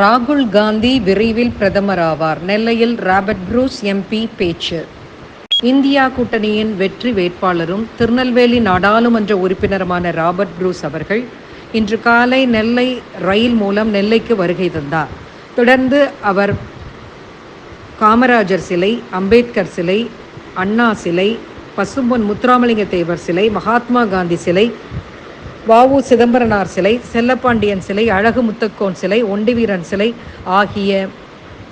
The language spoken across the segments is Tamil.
ராகுல் காந்தி விரைவில் பிரதமராவார். நெல்லையில் ராபர்ட் ப்ரூஸ் எம்பி பேச்சு. இந்தியா கூட்டணியின் வெற்றி வேட்பாளரும் திருநெல்வேலி நாடாளுமன்ற உறுப்பினருமான ராபர்ட் ப்ரூஸ் அவர்கள் இன்று காலை நெல்லை ரயில் மூலம் நெல்லைக்கு வருகை தந்தார். தொடர்ந்து அவர் காமராஜர் சிலை அம்பேத்கர் சிலை அண்ணா சிலை பசும்பொன் முத்துராமலிங்க தேவர் சிலை மகாத்மா காந்தி சிலை வாவு சிதம்பரனார் சிலை செல்லப்பாண்டியன் சிலை அழகு முத்தக்கோன் சிலை ஒண்டிவீரன் சிலை ஆகிய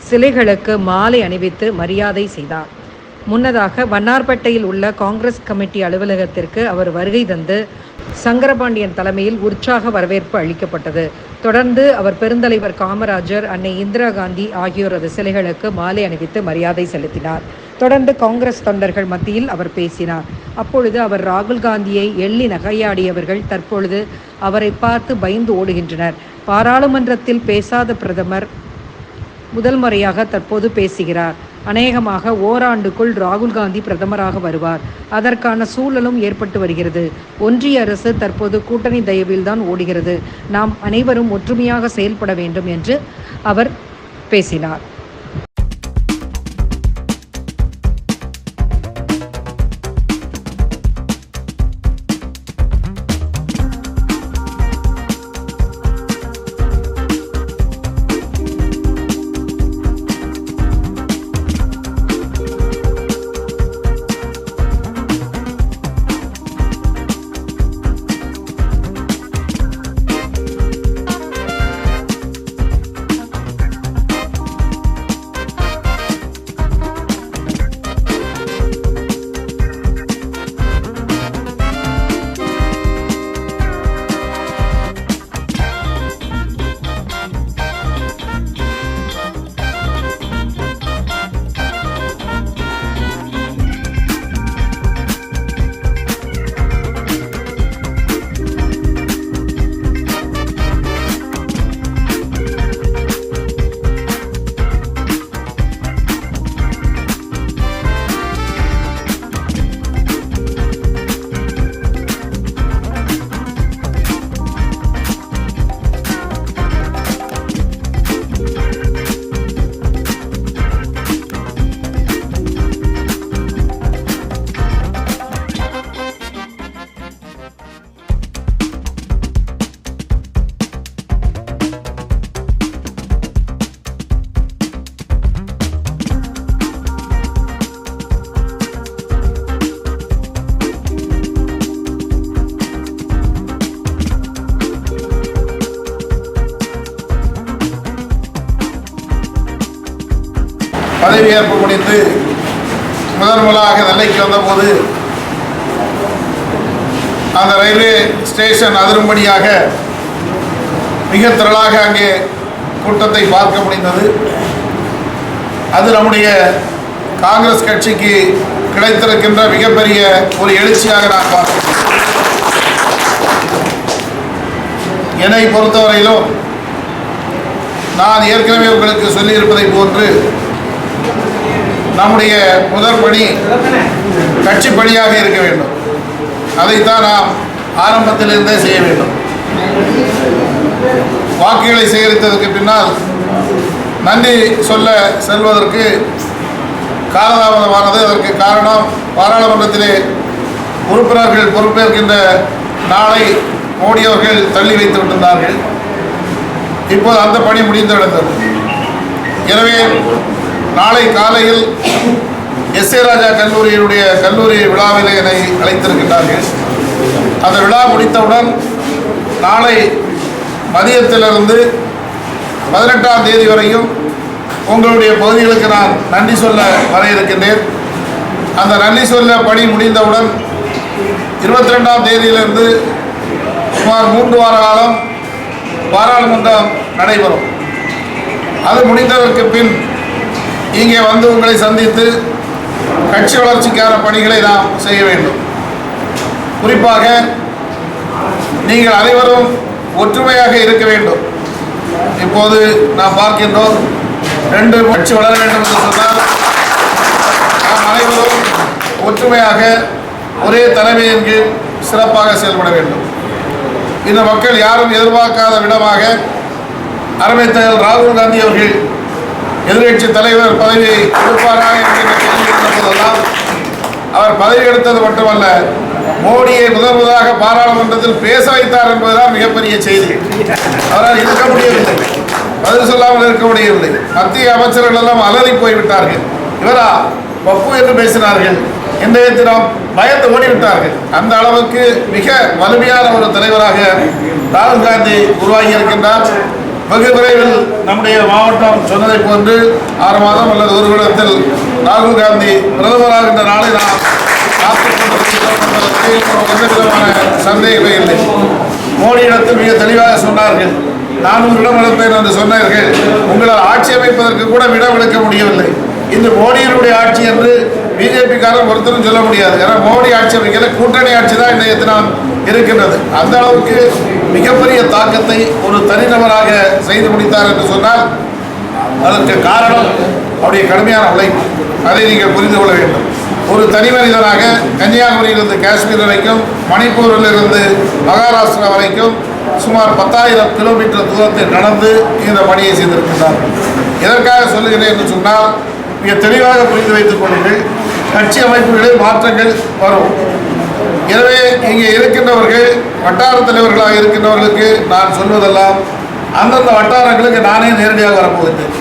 சிலைகளுக்கு மாலை அணிவித்து மரியாதை செய்தார். முன்னதாக வண்ணார்பேட்டையில் உள்ள காங்கிரஸ் கமிட்டி அலுவலகத்திற்கு அவர் வருகை தந்து சங்கரபாண்டியன் தலைமையில் உற்சாக வரவேற்பு அளிக்கப்பட்டது. தொடர்ந்து அவர் பெருந்தலைவர் காமராஜர் அன்னை இந்திரா காந்தி ஆகியோரது சிலைகளுக்கு மாலை அணிவித்து மரியாதை செலுத்தினார். தொடர்ந்து காங்கிரஸ் தொண்டர்கள் மத்தியில் அவர் பேசினார். அப்பொழுது அவர் ராகுல் காந்தியை எள்ளி நகையாடியவர்கள் தற்பொழுது அவரை பார்த்து பயந்து ஓடுகின்றனர். பாராளுமன்றத்தில் பேசாத பிரதமர் முதல் முறையாக தற்போது பேசுகிறார். அநேகமாக ஓராண்டுக்குள் ராகுல் காந்தி பிரதமராக வருவார். அதற்கான சூழலும் ஏற்பட்டு வருகிறது. ஒன்றிய அரசு தற்போது கூட்டணி தயவில்தான் ஓடுகிறது. நாம் அனைவரும் ஒற்றுமையாக செயல்பட வேண்டும் என்று அவர் பேசினார். பதவியேற்பு முடிந்து முதன் முதலாக நெல்லைக்கு வந்தபோது அந்த ரயில்வே ஸ்டேஷன் அதிரும்படியாக மிக திரளாக அங்கே கூட்டத்தை பார்க்க முடிந்தது. அது நம்முடைய காங்கிரஸ் கட்சிக்கு கிடைத்திருக்கின்ற மிகப்பெரிய ஒரு எழுச்சியாக நான் பார்க்கிறேன். என்னை பொறுத்தவரையிலும் நான் ஏற்கனவே உங்களுக்கு சொல்லியிருப்பதை போன்று நம்முடைய முதற் பணி கட்சி பணியாக இருக்க வேண்டும். அதைத்தான் நாம் ஆரம்பத்திலிருந்தே செய்ய வேண்டும். வாக்குகளை சேகரித்ததற்கு பின்னால் நன்றி சொல்ல செல்வதற்கு காலதாமதமானது. அதற்கு காரணம் பாராளுமன்றத்திலே உறுப்பினர்கள் பொறுப்பேற்கின்ற நாளை மோடி அவர்கள் தள்ளி வைத்து விட்டிருந்தார்கள். இப்போது அந்த பணி முடிந்து விடுந்தது எனவே நாளை காலையில் எஸ் ஏ ராஜா கல்லூரியினுடைய கல்லூரி விழாவிலே என்னை அழைத்திருக்கின்றார்கள். அந்த விழா முடித்தவுடன் நாளை மதியத்திலிருந்து பதினெட்டாம் தேதி வரையும் உங்களுடைய பகுதிகளுக்கு நான் நன்றி சொல்ல வர இருக்கின்றேன். அந்த நன்றி சொல்ல பணி முடிந்தவுடன் இருபத்தி ரெண்டாம் தேதியிலிருந்து சுமார் மூன்று வார காலம் பாராளுமன்றம் நடைபெறும். அது முடிந்ததற்கு பின் இங்கே வந்து உங்களை சந்தித்து கட்சி வளர்ச்சிக்கான பணிகளை நாம் செய்ய வேண்டும். குறிப்பாக நீங்கள் அனைவரும் ஒற்றுமையாக இருக்க வேண்டும். இப்போது நாம் பார்க்கின்றோம் ரெண்டு கட்சி வளர வேண்டும் என்று சொன்னால் நாம் அனைவரும் ஒற்றுமையாக ஒரே தலைமையின் கீழ் சிறப்பாக செயல்பட வேண்டும். இந்த மக்கள் யாரும் எதிர்பார்க்காத விதமாக அருமை தலைவர் ராகுல் காந்தி அவர்கள் எதிர்கட்சி தலைவர் பதவியை கொடுப்பாரா என்கிற கேள்வி இருந்தபோதெல்லாம் அவர் பதவி எடுத்தது மட்டுமல்ல மோடியை முதன் முதலாக பாராளுமன்றத்தில் பேச வைத்தார் என்பதுதான் மிகப்பெரிய செய்தி. அவரால் இருக்க முடியவில்லை. பதில் சொல்லாமல் இருக்க முடியவில்லை. மத்திய அமைச்சர்கள் எல்லாம் அலறி போய்விட்டார்கள். இவரா? பப்பு என்று பேசினார்கள். இன்றைய தினம் பயந்து ஓடிவிட்டார்கள். அந்த அளவுக்கு மிக வலிமையான ஒரு தலைவராக ராகுல் காந்தி உருவாகி இருக்கின்றார். வெகு விரைவில் நம்முடைய மாவட்டம் சொன்னதை போன்று ஆறு மாதம் அல்லது ஒரு வருடத்தில் ராகுல் காந்தி பிரதமராகின்ற நாளை நாம் எந்த விதமான சந்தேகமே இல்லை. மோடியிடத்தில் மிக தெளிவாக சொன்னார்கள். நானூறு இடம் இழப்பேன் என்று சொன்னார்கள். உங்களால் ஆட்சி அமைப்பதற்கு கூட விடம் எடுக்க முடியவில்லை. இந்த மோடியினுடைய ஆட்சி என்று பிஜேபிக்காரன் ஒருத்தரும் சொல்ல முடியாது. ஏன்னா மோடி ஆட்சி அமைக்கல கூட்டணி ஆட்சி தான் இன்றைய தினம் இருக்கின்றது. அந்த அளவுக்கு மிகப்பெரிய தாக்கத்தை ஒரு தனிநபராக செய்து முடித்தார் என்று சொன்னால் அதற்கு காரணம் அவருடைய கடுமையான உழைப்பு. அதை நீங்கள் புரிந்து கொள்ள வேண்டும். ஒரு தனி மனிதனாக கன்னியாகுமரியிலிருந்து காஷ்மீர் வரைக்கும் மணிப்பூரிலிருந்து மகாராஷ்டிரா வரைக்கும் சுமார் பத்தாயிரம் கிலோமீட்டர் தூரத்தை நடந்து இந்த பணியை செய்திருக்கின்றார் எதற்காக சொல்லுகிறேன் என்று சொன்னால் மிக தெளிவாக புரிந்து வைத்துக் கொள்ளுங்கள். கட்சி அமைப்புகளில் மாற்றங்கள் வரும். எனவே இங்கே இருக்கின்றவர்கள் வட்டார தலைவர்களாக இருக்கின்றவர்களுக்கு நான் சொல்வதெல்லாம் அந்தந்த வட்டாரங்களுக்கு நானே நேரடியாக வரப்போகின்றேன்.